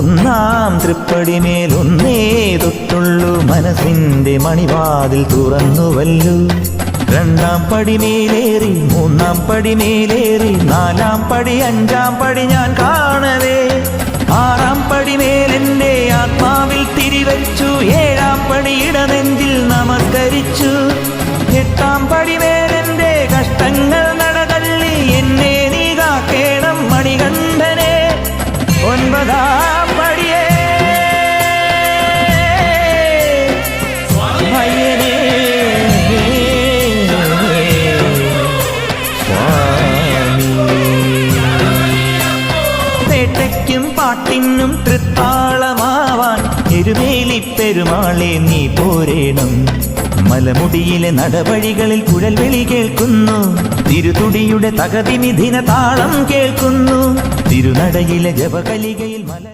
ഒന്നാം തൃപ്പടിമേൽ ഒന്നേ തൊട്ടുള്ളൂ മനസ്സിന്റെ മണിവാതിൽ തുറന്നുവല്ലു. രണ്ടാം പടിമേലേറി മൂന്നാം പടിമേലേറി നാലാം പടി അഞ്ചാം പടി ഞാൻ കാണവേ. ആറാം പടിമേൽ എന്റെ ആത്മാവിൽ തിരിവച്ചു ഏഴാം പടി ഇടനെഞ്ചിൽ നമസ്കരിച്ചു. എട്ടാം പടിമേൽ കഷ്ടങ്ങൾ നടതള്ളി എന്നെ നീ കാക്കേണം മണികണ്ഠനെ. ഒൻപതാം പേട്ടയ്ക്കും പാട്ടിനും തൃത്താളമാവാൻ. എരുമേലി പെരുമാളെ നീ പോരേണം. മലമുടിയിലെ നടവഴികളിൽ കുഴൽവിളി കേൾക്കുന്നു. തിരുതുടിയുടെ തകതിനിധിന താളം കേൾക്കുന്നു. തിരുനടയിലെ ജപകലികയിൽ മല